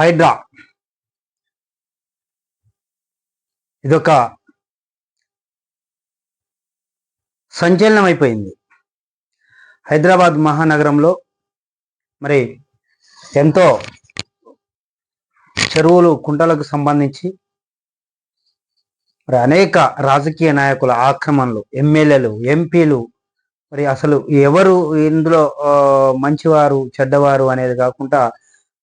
హైడ్రా. ఇదొక సంచలనం అయిపోయింది హైదరాబాద్ మహానగరంలో మరి ఎంతో చెరువులు కుంటలకు సంబంధించి మరి అనేక రాజకీయ నాయకుల ఆక్రమణలు ఎమ్మెల్యేలు ఎంపీలు మరి అసలు ఎవరు ఇందులో మంచివారు చెడ్డవారు అనేది కాకుండా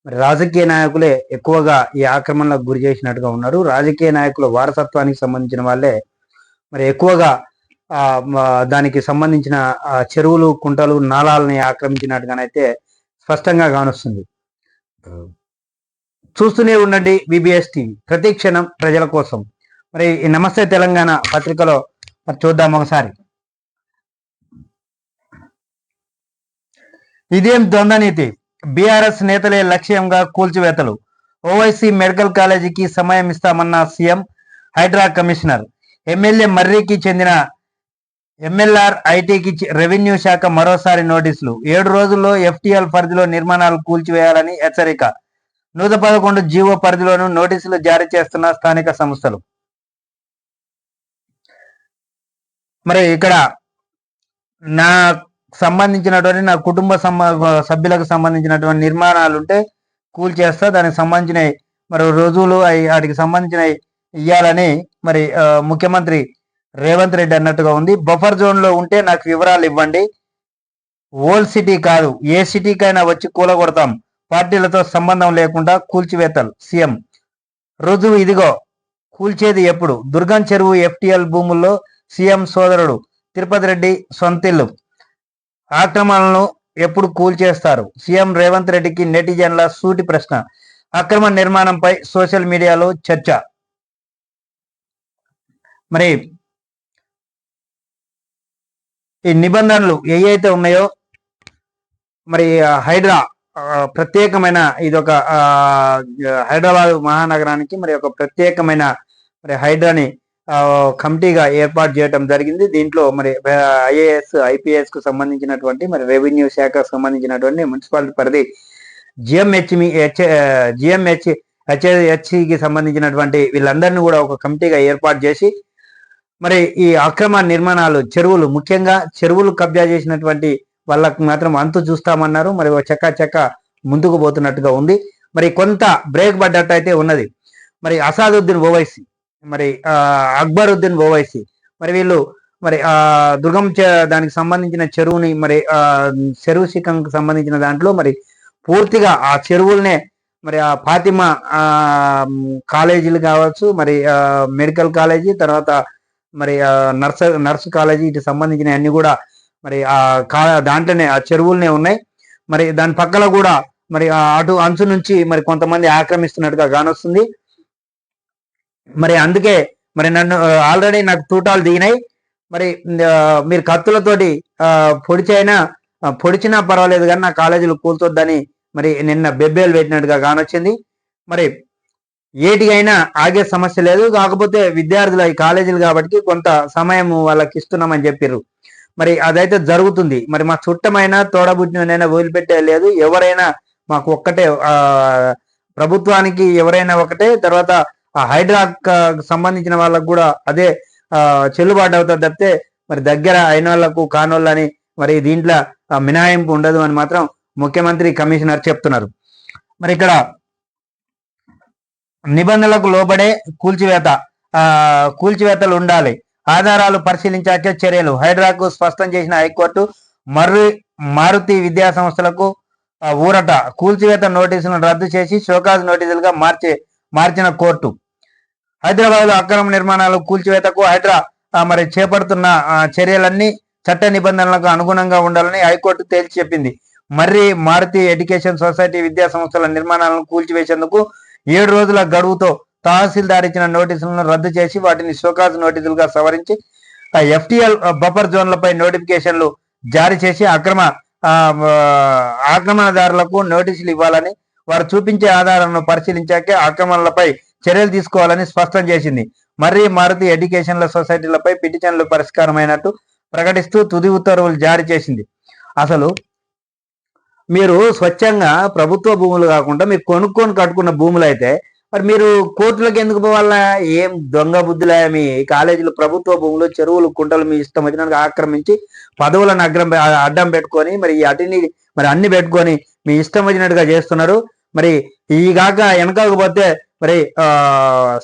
మరి రాజకీయ నాయకులే ఎక్కువగా ఈ ఆక్రమణలకు గురి చేసినట్టుగా ఉన్నారు. రాజకీయ నాయకుల వారసత్వానికి సంబంధించిన వాళ్ళే మరి ఎక్కువగా ఆ దానికి సంబంధించిన చెరువులు కుంటలు నాళాలని ఆక్రమించినట్టుగానైతే స్పష్టంగా కానొస్తుంది. చూస్తూనే ఉండండి బీబీఎస్ టీవీ ప్రతి క్షణం ప్రజల కోసం. మరి ఈ నమస్తే తెలంగాణ పత్రికలో మరి చూద్దాం ఒకసారి. ఇదేం ద్వంద్వనీతి బీఆర్ఎస్ నేతలే లక్ష్యంగా కూల్చివేతలు. ఓవైసీ మెడికల్ కాలేజీకి సమయం ఇస్తామన్న సీఎం హైడ్రా కమిషనర్. ఎమ్మెల్యే మర్రికి చెందిన ఎంఎల్ఆర్ ఐటీకి రెవెన్యూ శాఖ మరోసారి నోటీసులు. ఏడు రోజుల్లో ఎఫ్టీఎల్ పరిధిలో నిర్మాణాలు కూల్చివేయాలని హెచ్చరిక. నూట పదకొండు జీవో పరిధిలోనూ నోటీసులు జారీ చేస్తున్న స్థానిక సంస్థలు. మరి ఇక్కడ నా సంబంధించినటువంటి నా కుటుంబ సభ్యులకు సంబంధించినటువంటి నిర్మాణాలు ఉంటే కూల్ చేస్తా దానికి సంబంధించిన మరి రుజువులు అవి వాటికి సంబంధించిన ఇవ్వాలని మరి ముఖ్యమంత్రి రేవంత్ రెడ్డి అన్నట్టుగా ఉంది. బఫర్ జోన్లో ఉంటే నాకు వివరాలు ఇవ్వండి. ఓల్డ్ సిటీ కాదు ఏ సిటీకైనా వచ్చి కూలగొడతాం. పార్టీలతో సంబంధం లేకుండా కూల్చివేతలు సీఎం. రుజువు ఇదిగో కూల్చేది ఎప్పుడు? దుర్గం చెరువు ఎఫ్టిఎల్ భూముల్లో సీఎం సోదరుడు తిరుపతి రెడ్డి సొంతిల్లు. ఆక్రమణలను ఎప్పుడు కూల్చేస్తారు? సీఎం రేవంత్ రెడ్డికి నెటిజన్ల సూటి ప్రశ్న. అక్రమ నిర్మాణంపై సోషల్ మీడియాలో చర్చ. మరి ఈ నిబంధనలు ఏవైతే ఉన్నాయో మరి హైడ్రా ప్రత్యేకమైన ఇది ఒక హైదరాబాద్ మహానగరానికి మరి ఒక ప్రత్యేకమైన మరి హైడ్రాని కమిటీగా ఏర్పాటు చేయడం జరిగింది. దీంట్లో మరి ఐఏఎస్ ఐపీఎస్కు సంబంధించినటువంటి మరి రెవెన్యూ శాఖకు సంబంధించినటువంటి మున్సిపాలిటీ పరిధి జిఎంహెచ్మి హెచ్ జిఎంహెచ్ హెచ్కి సంబంధించినటువంటి వీళ్ళందరినీ కూడా ఒక కమిటీగా ఏర్పాటు చేసి మరి ఈ అక్రమ నిర్మాణాలు చెరువులు ముఖ్యంగా చెరువులు కబ్జా చేసినటువంటి వాళ్ళకు మాత్రం అంతు చూస్తామన్నారు. మరి చెక్క చెక్క ముందుకు పోతున్నట్టుగా ఉంది. మరి కొంత బ్రేక్ పడ్డట్టు అయితే ఉన్నది. మరి అసాదుద్దీన్ ఓవైసీ మరి ఆ, అక్బరుద్దీన్ ఓవైసీ. మరి వీళ్ళు మరి ఆ దుర్గం దానికి సంబంధించిన చెరువుని మరి ఆ చెరువు శిఖంకి సంబంధించిన దాంట్లో మరి పూర్తిగా ఆ చెరువులనే మరి ఆ ఫాతిమా ఆ కాలేజీలు కావచ్చు మరి ఆ మెడికల్ కాలేజీ తర్వాత మరి ఆ నర్స్ నర్స్ కాలేజీ ఇటు సంబంధించిన అన్ని కూడా మరి ఆ కా దాంట్లోనే ఆ చెరువులనే ఉన్నాయి. మరి దాని పక్కన కూడా మరి ఆ అటు అంచు నుంచి మరి కొంతమంది ఆక్రమిస్తున్నట్టుగా కానొస్తుంది. మరి అందుకే మరి నన్ను ఆల్రెడీ నాకు తూటాలు దిగినాయి. మరి మీరు కత్తులతోటి ఆ, పొడిచైనా పొడిచినా పర్వాలేదు కానీ నా కాలేజీలు కూల్చొద్దని మరి నిన్న బెబ్బేలు పెట్టినట్టుగా కానొచ్చింది మరి ఏటికైనా ఆగే సమస్య లేదు. కాకపోతే విద్యార్థులు ఈ కాలేజీలు కాబట్టి కొంత సమయం వాళ్ళకి ఇస్తున్నామని చెప్పారు మరి అదైతే జరుగుతుంది. మరి మా చుట్టమైన తోడబుట్టినైనా వదిలిపెట్టే లేదు. ఎవరైనా మాకు ఒక్కటే ఆ ప్రభుత్వానికి ఎవరైనా ఒకటే తర్వాత ఆ హైడ్రా సంబంధించిన వాళ్ళకు కూడా అదే ఆ చెల్లుబాటు అవుతుంది తప్పితే మరి దగ్గర అయిన వాళ్ళకు కానోళ్ళని మరి దీంట్లో మినహాయింపు ఉండదు అని మాత్రం ముఖ్యమంత్రి కమిషనర్ చెప్తున్నారు. మరి ఇక్కడ నిబంధనలకు లోబడే కూల్చివేత ఆ కూల్చివేతలు ఉండాలి. ఆధారాలు పరిశీలించాకే చర్యలు. హైడ్రాకు స్పష్టం చేసిన హైకోర్టు మర్రి మారుతి విద్యా సంస్థలకు ఊరట కూల్చివేత నోటీసులను రద్దు చేసి షోకాజ్ నోటీసులుగా మార్చే మార్చిన కోర్టు. హైదరాబాద్లో అక్రమ నిర్మాణాలు కూల్చివేతకు హైదరా మరి చేపడుతున్న చర్యలన్నీ చట్ట నిబంధనలకు అనుగుణంగా ఉండాలని హైకోర్టు తేల్చి చెప్పింది. మర్రి మారుతి ఎడ్యుకేషన్ సొసైటీ విద్యా సంస్థల నిర్మాణాలను కూల్చివేసేందుకు ఏడు రోజుల గడువుతో తహసీల్దార్ ఇచ్చిన నోటీసులను రద్దు చేసి వాటిని షోకాజ్ నోటీసులుగా సవరించి ఎఫ్టిఎల్ బఫర్ జోన్లపై నోటిఫికేషన్లు జారీ చేసి అక్రమ ఆక్రమణదారులకు నోటీసులు ఇవ్వాలని వారు చూపించే ఆధారాలను పరిశీలించాకే ఆక్రమణలపై చర్యలు తీసుకోవాలని స్పష్టం చేసింది. మర్రి మారుతి ఎడ్యుకేషన్ల సొసైటీలపై పిటిషన్లు పరిష్కారమైనట్టు ప్రకటిస్తూ తుది ఉత్తర్వులు జారీ చేసింది. అసలు మీరు స్వచ్ఛంగా ప్రభుత్వ భూములు కాకుండా మీరు కొనుక్కొని కట్టుకున్న భూములు అయితే మరి మీరు కోర్టులకు ఎందుకు పోవాలా ఏం దొంగ బుద్ధులే మీ కాలేజీలు ప్రభుత్వ భూములు చెరువులు కుంటలు మీ ఇష్టం వచ్చినట్టుగా ఆక్రమించి పదవులను అగ్రం అడ్డం పెట్టుకొని మరి ఈ అటిని మరి అన్ని పెట్టుకొని మీ ఇష్టం వచ్చినట్టుగా చేస్తున్నారు. మరి ఈ కాక వెనకాకపోతే మరి ఆ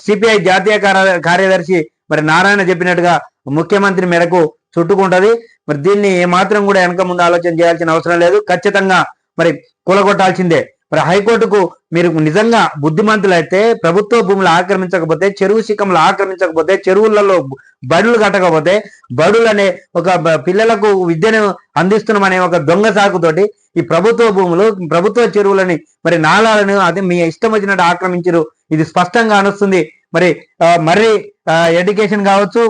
సిపిఐ జాతీయ కార్య- కార్యదర్శి మరి నారాయణ చెప్పినట్టుగా ముఖ్యమంత్రి మేరకు చుట్టుకుంటది. మరి దీన్ని ఏమాత్రం కూడా వెనక ముందు ఆలోచన చేయాల్సిన అవసరం లేదు. ఖచ్చితంగా మరి కూలగొట్టాల్సిందే. మరి హైకోర్టుకు మీరు నిజంగా బుద్ధిమంతులైతే ప్రభుత్వ భూములు ఆక్రమించకపోతే చెరువు శిఖములు ఆక్రమించకపోతే చెరువులలో బడులు కట్టకపోతే బడులు అనే ఒక పిల్లలకు విద్యను అందిస్తున్నామనే ఒక దొంగ సాకుతోటి ఈ ప్రభుత్వ భూములు ప్రభుత్వ చెరువులని మరి నాళాలను అది మీ ఇష్టం వచ్చినట్టు ఆక్రమించరు ఇది స్పష్టంగా అనుస్తుంది మరి మరి ఎడ్యుకేషన్ కావచ్చు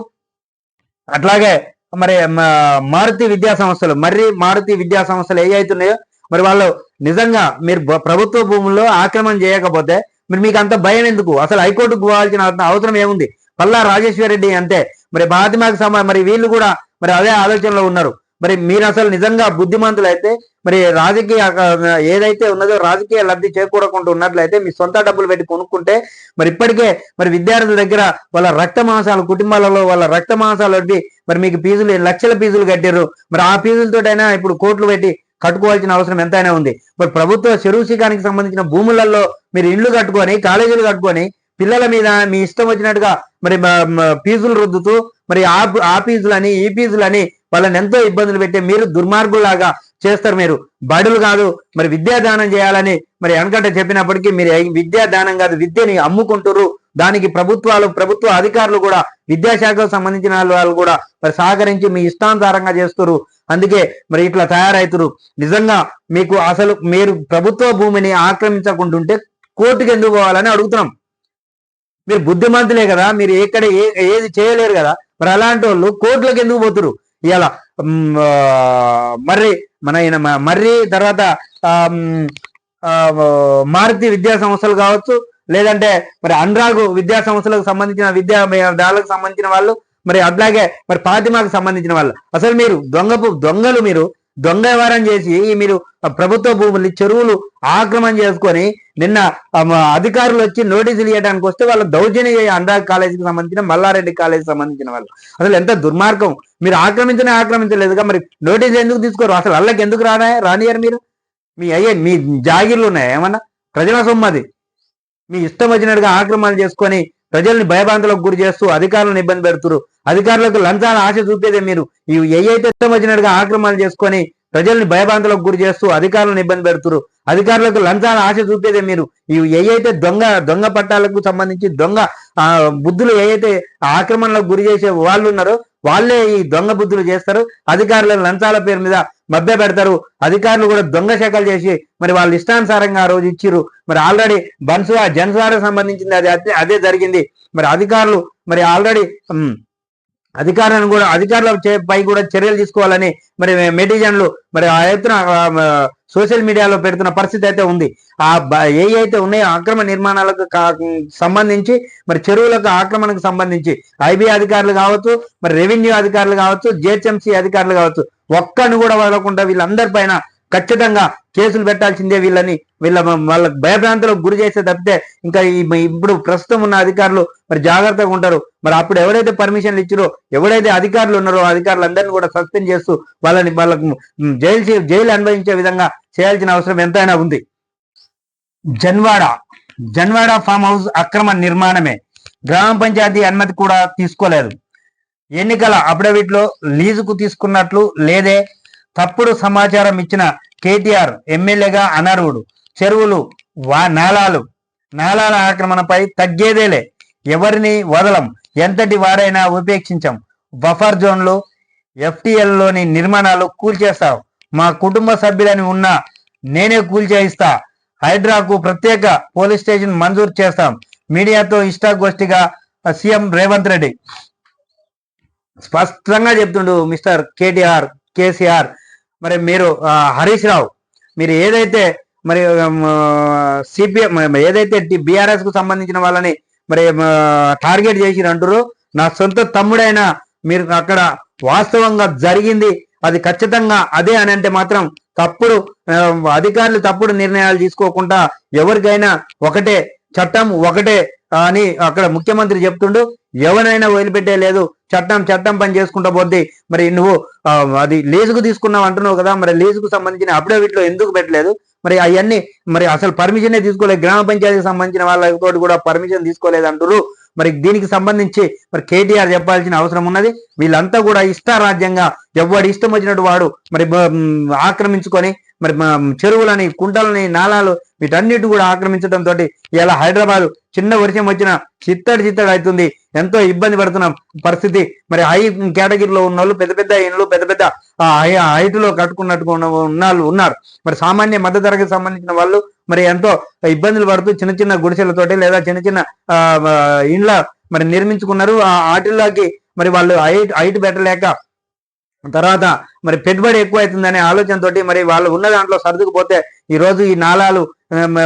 అట్లాగే మరి మారుతి విద్యా సంస్థలు మరి మారుతి విద్యా సంస్థలు ఏవైతున్నాయో అవుతున్నాయో మరి వాళ్ళు నిజంగా మీరు ప్రభుత్వ భూముల్లో ఆక్రమణ చేయకపోతే మరి మీకు అంత భయం ఎందుకు? అసలు హైకోర్టుకు పోవాల్సిన అవసరం ఏముంది? పల్లా రాజేశ్వర రెడ్డి అంతే మరి బాతిమాకు సమా మరి వీళ్ళు కూడా మరి అదే ఆలోచనలో ఉన్నారు. మరి మీరు అసలు నిజంగా బుద్ధిమంతులైతే అయితే మరి రాజకీయ ఏదైతే ఉన్నదో రాజకీయ లబ్ధి చేకూడకుండా ఉన్నట్లయితే మీ సొంత డబ్బులు పెట్టి కొనుక్కుంటే మరి ఇప్పటికే మరి విద్యార్థుల దగ్గర వాళ్ళ రక్త మాంసాలు కుటుంబాలలో వాళ్ళ రక్త మాంసాలు పెట్టి మరి మీకు ఫీజులు లక్షల ఫీజులు కట్టారు మరి ఆ ఫీజులతోటైనా ఇప్పుడు కోట్లు పెట్టి కట్టుకోవాల్సిన అవసరం ఎంతైనా ఉంది. మరి ప్రభుత్వ చెరువు శిఖానికి సంబంధించిన భూములలో మీరు ఇండ్లు కట్టుకొని కాలేజీలు కట్టుకొని పిల్లల మీద మీ ఇష్టం వచ్చినట్టుగా మరి ఫీజులు రుద్దుతూ మరి ఆ ఆ ఫీజులని ఈ ఫీజులని వాళ్ళని ఎంతో ఇబ్బందులు పెట్టే మీరు దుర్మార్గులాగా చేస్తారు మీరు. బడులు కాదు మరి విద్యాదానం చేయాలని మరి వెనకట చెప్పినప్పటికీ మీరు విద్యాదానం కాదు విద్యని అమ్ముకుంటారు దానికి ప్రభుత్వాలు ప్రభుత్వ అధికారులు కూడా విద్యాశాఖకు సంబంధించిన వాళ్ళు కూడా మరి సహకరించి మీ ఇష్టానుసారంగా చేస్తారు అందుకే మరి ఇట్లా తయారవుతారు నిజంగా మీకు అసలు మీరు ప్రభుత్వ భూమిని ఆక్రమించకుంటుంటే కోర్టుకు ఎందుకు పోవాలని అడుగుతున్నాం. మీరు బుద్ధిమంతులే కదా మీరు ఎక్కడ ఏ ఏది చేయలేరు కదా. మరి అలాంటి వాళ్ళు కోర్టులకు ఎందుకు పోతురు ఇవాళ మర్రి మన ఈయన మర్రి తర్వాత ఆ, మారుతి విద్యా సంస్థలు కావచ్చు లేదంటే మరి అనురాగు విద్యా సంస్థలకు సంబంధించిన విద్యా దాళ్ళకు సంబంధించిన వాళ్ళు మరి అట్లాగే మరి పాతిమాకు సంబంధించిన వాళ్ళు. అసలు మీరు దొంగపు దొంగలు మీరు దొంగ వ్యవహారం చేసి మీరు ప్రభుత్వ భూములు చెరువులు ఆక్రమణ చేసుకొని నిన్న అధికారులు వచ్చి నోటీసులు ఇవ్వడానికి వస్తే వాళ్ళు దౌర్జన్య అందా కాలేజీకి సంబంధించిన మల్లారెడ్డి కాలేజీకి సంబంధించిన వాళ్ళు. అసలు ఎంత దుర్మార్గం. మీరు ఆక్రమించనే ఆక్రమించలేదుగా. మరి నోటీసులు ఎందుకు తీసుకోరు? అసలు వాళ్ళకి ఎందుకు రానా రానియారు మీరు? మీ అయ్యే మీ జాగిర్లు ఉన్నాయా? ఏమన్నా? ప్రజల సొమ్మది. మీ ఇష్టం వచ్చినట్టుగా ఆక్రమణ చేసుకొని ప్రజల్ని భయభ్రాంతులకు గురి చేస్తూ అధికారులను ఇబ్బంది పెడుతురు అధికారులకు లంచాల ఆశ చూపేదే మీరు. ఇవి ఏవైతే వచ్చినట్టుగా ఆక్రమణ చేసుకొని ప్రజల్ని భయభ్రాంతులకు గురి చేస్తూ అధికారులను ఇబ్బంది పెడుతురు. అధికారులకు లంచాల ఆశ చూపేదే మీరు. ఇవి ఏవైతే దొంగ దొంగ పట్టాలకు సంబంధించి దొంగ ఆ బుద్ధులు ఏవైతే ఆక్రమణలకు గురి చేసే వాళ్ళు ఉన్నారో వాళ్ళే ఈ దొంగ బుద్ధులు చేస్తారు. అధికారులను లంచాల పేరు మీద మభ్య పెడతారు. అధికారులు కూడా దొంగ శాఖలు చేసి మరి వాళ్ళ ఇష్టానుసారంగా ఆ రోజు ఇచ్చిర్రు. మరి ఆల్రెడీ బన్సువా జన్సువారకు సంబంధించింది అది అదే జరిగింది. మరి అధికారులు మరి ఆల్రెడీ అధికారాన్ని కూడా అధికారుల పై కూడా చర్యలు తీసుకోవాలని మరి మెటిజన్లు మరి ఆ ఎత్తున సోషల్ మీడియాలో పెడుతున్న పరిస్థితి అయితే ఉంది. ఆ ఏ అయితే ఉన్నాయో ఆక్రమణ నిర్మాణాలకు సంబంధించి మరి చెరువులకు ఆక్రమణకు సంబంధించి ఐబీ అధికారులు కావచ్చు మరి రెవెన్యూ అధికారులు కావచ్చు జిహెచ్ఎంసీ అధికారులు కావచ్చు ఒక్కను కూడా వదలకుండా వీళ్ళందరి పైన ఖచ్చితంగా కేసులు పెట్టాల్సిందే వీళ్ళని. వీళ్ళ వాళ్ళ భయభ్రాంతులకు గురి చేస్తే తప్పితే ఇంకా ఇప్పుడు ప్రస్తుతం ఉన్న అధికారులు మరి జాగ్రత్తగా ఉంటారు. మరి అప్పుడు ఎవరైతే పర్మిషన్లు ఇచ్చారో ఎవరైతే అధికారులు ఉన్నారో అధికారులందరినీ కూడా సస్పెండ్ చేస్తూ వాళ్ళని వాళ్ళకు జైలు చే- జైలు అనుభవించే విధంగా చేయాల్సిన అవసరం ఎంతైనా ఉంది. జన్వాడ జన్వాడ ఫామ్ హౌస్ అక్రమ నిర్మాణమే. గ్రామ పంచాయతీ అనుమతి కూడా తీసుకోలేదు. ఎన్నికల అఫిడవిట్లో లీజుకు తీసుకున్నట్లు లేదే. తప్పుడు సమాచారం ఇచ్చిన కేటీఆర్ ఎమ్మెల్యేగా అనర్హుడు. చెరువులు వా నాలాలు. నాలాల ఆక్రమణపై తగ్గేదేలే. ఎవరిని వదలం? ఎంతటి వారైనా ఉపేక్షించాం. బఫర్ జోన్లు ఎఫ్టీఎల్లోని నిర్మాణాలు కూల్చేస్తాం మా కుటుంబ సభ్యులని ఉన్నా నేనే కూల్చేయిస్తా. హైడ్రాకు ప్రత్యేక పోలీస్ స్టేషన్ మంజూరు చేస్తాం. మీడియాతో ఇష్టాగోష్ఠిగా సీఎం రేవంత్ రెడ్డి. స్పష్టంగా చెప్తుండు మిస్టర్ కేటీఆర్ కేసీఆర్ మరి మీరు హరీష్ రావు మీరు ఏదైతే మరి సిపిఎం ఏదైతే బీఆర్ఎస్కు సంబంధించిన వాళ్ళని మరి టార్గెట్ చేసి అంటారు నా సొంత తమ్ముడైనా మీరు అక్కడ వాస్తవంగా జరిగింది అది ఖచ్చితంగా అదే అని అంటే మాత్రం తప్పుడు అధికారులు తప్పుడు నిర్ణయాలు తీసుకోకుండా ఎవరికైనా ఒకటే చట్టం ఒకటే అని అక్కడ ముఖ్యమంత్రి చెప్తుండు ఎవరైనా వదిలిపెట్టే లేదు చట్టం చట్టం పని చేసుకుంటా పోద్ది. మరి నువ్వు అది లీజుకు తీసుకున్నావు అంటున్నావు కదా మరి లీజుకు సంబంధించిన అఫిడవిట్ ఎందుకు పెట్టలేదు? మరి అవన్నీ మరి అసలు పర్మిషనే తీసుకోలేదు. గ్రామ పంచాయతీకి సంబంధించిన వాళ్ళతో కూడా పర్మిషన్ తీసుకోలేదు అంటారు మరి దీనికి సంబంధించి మరి కేటీఆర్ చెప్పాల్సిన అవసరం ఉన్నది. వీళ్ళంతా కూడా ఇష్టారాజ్యంగా ఎవడు ఇష్టం వచ్చినట్టు వాడు మరి ఆక్రమించుకొని మరి చెరువులని కుంటలని నాలాలు వీటన్నిటి కూడా ఆక్రమించడం తోటి ఇలా హైదరాబాద్ చిన్న వర్షం వచ్చిన చిత్తడి చిత్తడి అవుతుంది. ఎంతో ఇబ్బంది పడుతున్న పరిస్థితి. మరి హై కేటగిరీలో ఉన్న వాళ్ళు పెద్ద పెద్ద ఇండ్లు పెద్ద పెద్ద హైట్లో కట్టుకున్నట్టు ఉన్న వాళ్ళు ఉన్నారు. మరి సామాన్య మధ్య తరగతి సంబంధించిన వాళ్ళు మరి ఎంతో ఇబ్బందులు పడుతూ చిన్న చిన్న గుడిసెలతోటి లేదా చిన్న చిన్న ఆ, ఇండ్ల మరి నిర్మించుకున్నారు. ఆ ఆటిల్లోకి మరి వాళ్ళు హైట్ హైట్ పెట్టలేక తర్వాత మరి పెట్టుబడి ఎక్కువ అవుతుందనే ఆలోచనతోటి మరి వాళ్ళు ఉన్న దాంట్లో సర్దుకుపోతే ఈ రోజు ఈ నాళాలు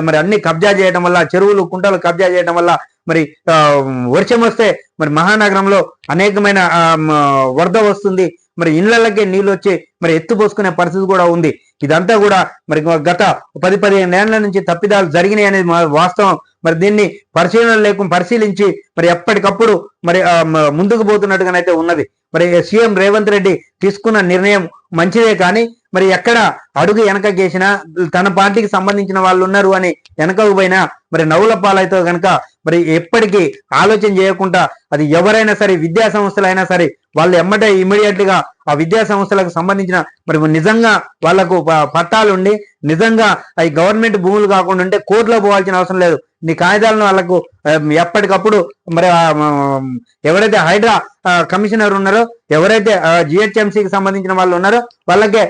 మరి అన్ని కబ్జా చేయడం వల్ల చెరువులు కుంటలు కబ్జా చేయడం వల్ల మరి వర్షం వస్తే మరి మహానగరంలో అనేకమైన వరద వస్తుంది. మరి ఇళ్ళకే నీళ్ళు వచ్చి మరి ఎత్తు పోసుకునే పరిస్థితి కూడా ఉంది. ఇదంతా కూడా మరి గత పది పదిహేను ఏళ్ళ నుంచి తప్పిదాలు జరిగినాయి అనేది మా వాస్తవం. మరి దీన్ని పరిశీలన లేకుండా పరిశీలించి మరి ఎప్పటికప్పుడు మరి ముందుకు పోతున్నట్టుగానైతే ఉన్నది. మరి సీఎం రేవంత్ రెడ్డి తీసుకున్న నిర్ణయం మంచిదే కానీ మరి ఎక్కడ అడుగు వెనకకేసినా తన పార్టీకి సంబంధించిన వాళ్ళు ఉన్నారు అని వెనకకు పోయినా మరి నవ్వుల పాలైతే కనుక మరి ఎప్పటికీ ఆలోచన చేయకుండా అది ఎవరైనా సరే విద్యా సంస్థలైనా సరే వాళ్ళు ఎమ్మటే ఇమీడియట్గా ఆ విద్యా సంస్థలకు సంబంధించిన మరి నిజంగా వాళ్ళకు పట్టాలు ఉండి నిజంగా అవి గవర్నమెంట్ భూములు కాకుండా ఉంటే కోర్టులో పోవాల్సిన అవసరం లేదు. నీ కాగితాలను వాళ్ళకు ఎప్పటికప్పుడు మరి ఎవరైతే హైడ్రా కమిషనర్ ఉన్నారో ఎవరైతే జిహెచ్ఎంసీకి సంబంధించిన వాళ్ళు ఉన్నారో వాళ్ళకే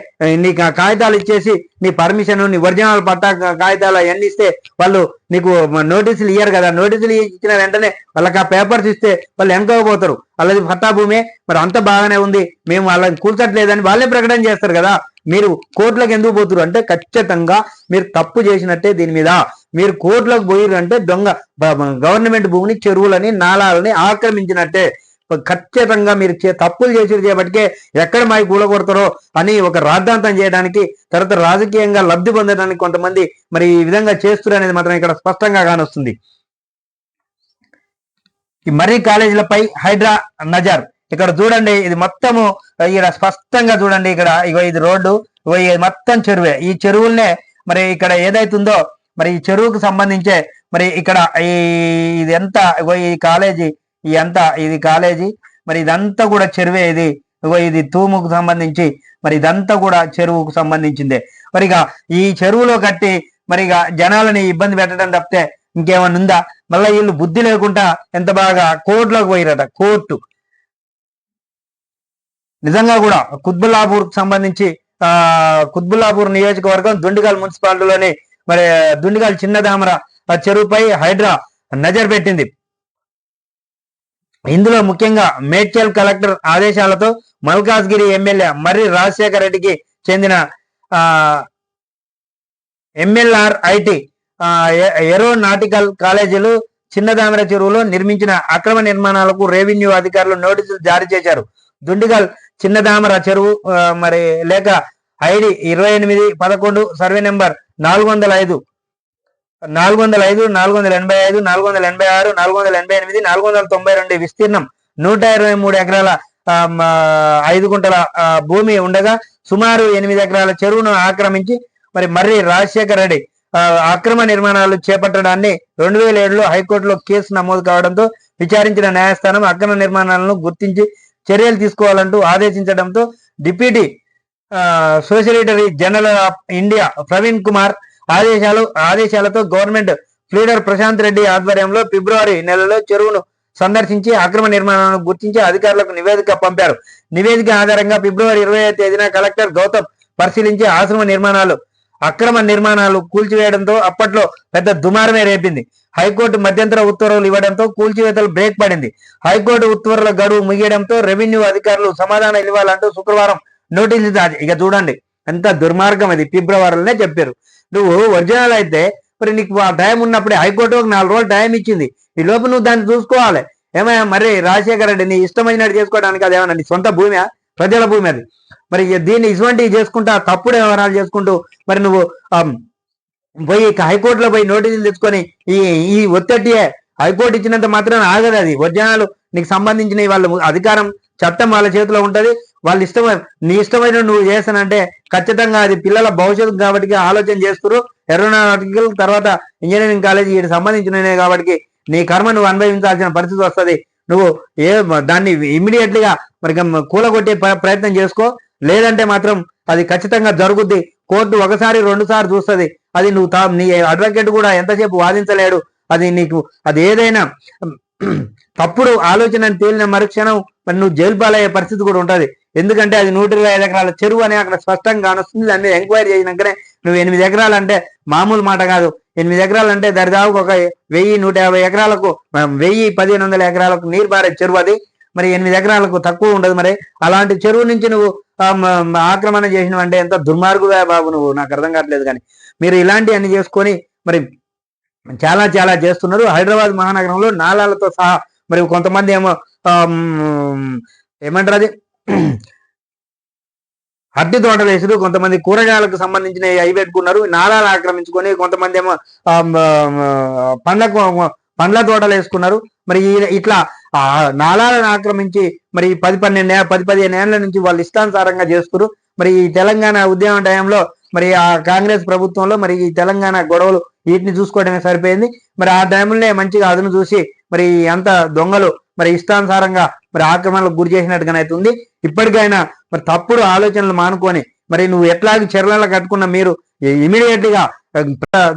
నీ కాగితాలు ఇచ్చేసి నీ పర్మిషన్ నీ ఒరిజినల్ పట్టా కాగితాలు అవన్నీ ఇస్తే వాళ్ళు నీకు నోటీసులు ఇయ్యారు కదా. నోటీసులు ఇచ్చిన వెంటనే వాళ్ళకి ఆ పేపర్స్ ఇస్తే వాళ్ళు వెనకపోతారు వాళ్ళది పట్టా భూమి. మరి అంత బాగానే ఉంది. మేము వాళ్ళ వాళ్ళని కూల్చట్లేదని వాళ్ళే ప్రకటన చేస్తారు కదా. మీరు కోర్టులకు ఎందుకు పోతురు అంటే ఖచ్చితంగా మీరు తప్పు చేసినట్టే దీని మీద. మీరు కోర్టులకు పోయిరు అంటే దొంగ గవర్నమెంట్ భూమిని చెరువులని నాళాలని ఆక్రమించినట్టే. ఖచ్చితంగా మీరు చే- తప్పులు చేసి చేపటికే ఎక్కడ మాకు కూలగొడతారో అని ఒక రాద్ధాంతం చేయడానికి తర్వాత రాజకీయంగా లబ్ధి పొందడానికి కొంతమంది మరి ఈ విధంగా చేస్తున్నారు అనేది మాత్రం ఇక్కడ స్పష్టంగా కానొస్తుంది. ఈ మర్రి కాలేజీలపై హైడ్రా నజర్ ఇక్కడ చూడండి ఇది మొత్తము ఇక్కడ స్పష్టంగా చూడండి ఇక్కడ ఇగో ఇది రోడ్డు ఇగో ఇది మొత్తం చెరువే. ఈ చెరువులనే మరి ఇక్కడ ఏదైతుందో మరి ఈ చెరువుకు సంబంధించే మరి ఇక్కడ ఈ ఇది ఎంత ఇగో ఈ కాలేజీ ఈ అంతా ఇది కాలేజీ మరి ఇదంతా కూడా చెరువే ఇది. ఇగో ఇది తూముకు సంబంధించి మరి ఇదంతా కూడా చెరువుకు సంబంధించిందే. మరి ఇక ఈ చెరువులో కట్టి మరి ఇక జనాలని ఇబ్బంది పెట్టడం తప్పితే ఇంకేమన్నా ఉందా మళ్ళీ వీళ్ళు బుద్ధి లేకుండా ఎంత బాగా కోర్టులోకి పోయిరట కోర్టు. నిజంగా కూడా కుత్బుల్లాపూర్ సంబంధించి ఆ కుత్బుల్లాపూర్ నియోజకవర్గం దుండిగల్ మున్సిపాలిటీలోని మరి దుండిగల్ చిన్నదామర చెరువుపై హైడ్రా నజర్ పెట్టింది. ఇందులో ముఖ్యంగా మేడ్చల్ కలెక్టర్ ఆదేశాలతో మల్కాజ్గిరి ఎమ్మెల్యే మర్రి రాజశేఖర రెడ్డికి చెందిన ఆ ఎంఎల్ఆర్ ఐటి ఏరోనాటికల్ కాలేజీలు చిన్నదామర చెరువులో నిర్మించిన అక్రమ నిర్మాణాలకు రెవెన్యూ అధికారులు నోటీసులు జారీ చేశారు. దుండిగల్ చిన్నదామర చెరువు మరి లేక ఐడి ఇరవై ఎనిమిది పదకొండు సర్వే నెంబర్ నాలుగు వందల ఐదు. నాలుగు వందల ఐదు నాలుగు వందల ఎనభై ఐదు నాలుగు వందల ఎనభై ఆరు నాలుగు వందల ఎనభై ఎనిమిది నాలుగు వందల తొంభై రెండు విస్తీర్ణం. నూట ఇరవై మూడు ఎకరాల ఐదు గుంటల భూమి ఉండగా సుమారు ఎనిమిది ఎకరాల చెరువును ఆక్రమించి మరి మర్రి రాజశేఖర రెడ్డి ఆ, అక్రమ నిర్మాణాలు చేపట్టడాన్ని రెండు వేల ఏడులో హైకోర్టులో కేసు నమోదు కావడంతో విచారించిన న్యాయస్థానం అక్రమ నిర్మాణాలను గుర్తించి చర్యలు తీసుకోవాలంటూ ఆదేశించడంతో deputy solicitor general of India Praveen Kumar ఆదేశాలు ఆదేశాలతో గవర్నమెంట్ లీడర్ ప్రశాంత్ రెడ్డి ఆధ్వర్యంలో ఫిబ్రవరి నెలలో చెరువును సందర్శించి అక్రమ నిర్మాణాలను గుర్తించి అధికారులకు నివేదిక పంపారు. నివేదిక ఆధారంగా ఫిబ్రవరి ఇరవై తేదీన కలెక్టర్ గౌతమ్ పరిశీలించి ఆశ్రమ నిర్మాణాలు అక్రమ నిర్మాణాలు కూల్చివేయడంతో అప్పట్లో పెద్ద దుమారమే రేపింది. హైకోర్టు మధ్యంతర ఉత్తర్వులు ఇవ్వడంతో కూల్చివేతలు బ్రేక్ పడింది. హైకోర్టు ఉత్తర్వుల గడువు ముగియడంతో రెవెన్యూ అధికారులు సమాధానం ఇవ్వాలంటూ శుక్రవారం నోటీసులు దాచి ఇక చూడండి ఎంత దుర్మార్గం అది ఫిబ్రవరిలోనే చెప్పారు. నువ్వు ఒరిజినల్ అయితే మరి నీకు ఆ టైం ఉన్నప్పుడే హైకోర్టు ఒక నాలుగు రోజులు టైం ఇచ్చింది. ఈ లోపు నువ్వు దాన్ని చూసుకోవాలి. ఏమయ్యా మరి రాజశేఖర రెడ్డి నీ ఇష్టమైనట్టు చేసుకోవడానికి అదేమన్నా నీ సొంత భూమి ప్రజల భూమి అది. మరి దీన్ని ఇటువంటివి చేసుకుంటా తప్పుడు వ్యవహారాలు చేసుకుంటూ మరి నువ్వు పోయి హైకోర్టులో పోయి నోటీసులు తెచ్చుకొని ఈ ఈ ఒత్తిడియే హైకోర్టు ఇచ్చినంత మాత్రం ఆగదు అది. ఒరిజినల్ నీకు సంబంధించిన వాళ్ళ అధికారం చట్టం వాళ్ళ చేతిలో ఉంటది. వాళ్ళ ఇష్టమైన నీ ఇష్టమైన నువ్వు చేస్తానంటే ఖచ్చితంగా అది పిల్లల భవిష్యత్తు కాబట్టి ఆలోచన చేస్తారు ఏరోనాటికల్ తర్వాత ఇంజనీరింగ్ కాలేజ్ వీటికి సంబంధించినవి కాబట్టి నీ కర్మ నువ్వు అనుభవించాల్సిన పరిస్థితి వస్తది. నువ్వు ఏ దాన్ని ఇమ్మీడియట్ మరి కూలగొట్టే ప్ర- ప్రయత్నం చేసుకో. లేదంటే మాత్రం అది ఖచ్చితంగా జరుగుద్ది. కోర్టు ఒకసారి రెండు సార్లు చూస్తుంది. అది నువ్వు తా- నీ అడ్వకేట్ కూడా ఎంతసేపు వాదించలేడు. అది నీకు అది ఏదైనా తప్పుడు ఆలోచన తేలిన మరుక్షణం మరి నువ్వు జైలు పాలయ్యే పరిస్థితి కూడా ఉంటుంది. ఎందుకంటే అది నూట ఇరవై ఐదు ఎకరాల చెరువు అని అక్కడ స్పష్టంగా కానొస్తుంది దాని మీద ఎంక్వైరీ చేసినాకనే నువ్వు ఎనిమిది ఎకరాలు అంటే మామూలు మాట కాదు. ఎనిమిది ఎకరాలు అంటే దరిదాపు ఒక వెయ్యి నూట యాభై ఎకరాలకు వెయ్యి పదిహేను వందల ఎకరాలకు నీరు పారే చెరువు అది. మరి ఎనిమిది ఎకరాలకు తక్కువ ఉండదు మరి. అలాంటి చెరువు నుంచి నువ్వు ఆక్రమణ చేసినవి అంటే ఎంత దుర్మార్గుగా బాబు నువ్వు? నాకు అర్థం కావట్లేదు కానీ. మీరు ఇలాంటివన్నీ చేసుకొని మరి చాలా చాలా చేస్తున్నారు. హైదరాబాద్ మహానగరంలో నాళాలతో సహా మరి కొంతమంది ఏమో ఏమంటారు అది? అట్టి తోటలు వేసారు కొంతమంది కూరగాయలకు సంబంధించిన అవి పెట్టుకున్నారు నారాలు ఆక్రమించుకొని కొంతమంది ఏమో పండ్ల పండ్ల తోటలు వేసుకున్నారు. మరి ఈ- ఇట్లా ఆ నాలాలను ఆక్రమించి మరి పది పన్నెండు పది పదిహేను ఏళ్ళ నుంచి వాళ్ళు ఇష్టానుసారంగా చేస్తున్నారు. మరి ఈ తెలంగాణ ఉద్యమం టైంలో మరి ఆ కాంగ్రెస్ ప్రభుత్వంలో మరి ఈ తెలంగాణ గొడవలు వీటిని చూసుకోవడమే సరిపోయింది. మరి ఆ టైంలోనే మంచిగా అదును చూసి మరి అంత దొంగలు మరి ఇష్టానుసారంగా మరి ఆక్రమణలకు గురి చేసినట్టుగానైతే ఉంది. ఇప్పటికైనా మరి తప్పుడు ఆలోచనలు మానుకొని మరి నువ్వు ఎట్లాగే చర్యలు కట్టుకున్న మీరు ఇమీడియట్గా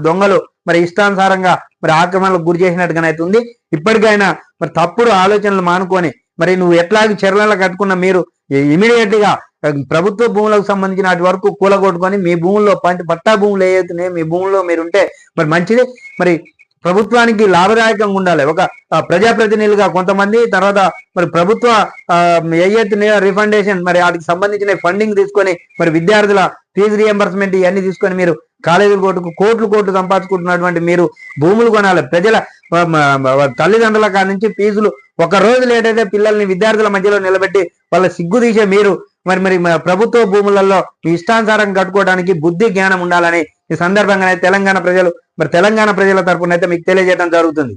దొంగలు మరి ఇష్టానుసారంగా మరి ఆక్రమణలకు గురి చేసినట్టుగానైతే ఉంది. ఇప్పటికైనా మరి తప్పుడు ఆలోచనలు మానుకొని మరి నువ్వు ఎట్లాగే చర్యలు కట్టుకున్న మీరు ఇమీడియట్గా ప్రభుత్వ భూములకు సంబంధించిన వాటి వరకు కూలగొట్టుకొని మీ భూముల్లో పంట పట్టా భూములు ఏవైతున్నాయో మీ భూముల్లో మీరు ఉంటే మరి మంచిది. మరి ప్రభుత్వానికి లాభదాయకంగా ఉండాలి. ఒక ప్రజాప్రతినిధులుగా కొంతమంది తర్వాత మరి ప్రభుత్వ ఏవైతున్నాయో రిఫండేషన్ మరి వాటికి సంబంధించిన ఫండింగ్ తీసుకొని మరి విద్యార్థుల ఫీజు రియంబర్స్మెంట్ ఇవన్నీ తీసుకొని మీరు కాలేజీలు కోర్టుకు కోట్లు కోట్లు సంపాదించుకుంటున్నటువంటి మీరు భూములు కొనాలి. ప్రజల తల్లిదండ్రుల కాడ నుంచి ఫీజులు ఒక రోజు లేటైతే పిల్లల్ని విద్యార్థుల మధ్యలో నిలబెట్టి వాళ్ళ సిగ్గు తీసే మీరు మరి మరి ప్రభుత్వ భూములలో ఇష్టానుసారం కట్టుకోవడానికి బుద్ధి జ్ఞానం ఉండాలని ఈ సందర్భంగా తెలంగాణ ప్రజలు మరి తెలంగాణ ప్రజల తరపున అయితే మీకు తెలియజేయడం జరుగుతుంది.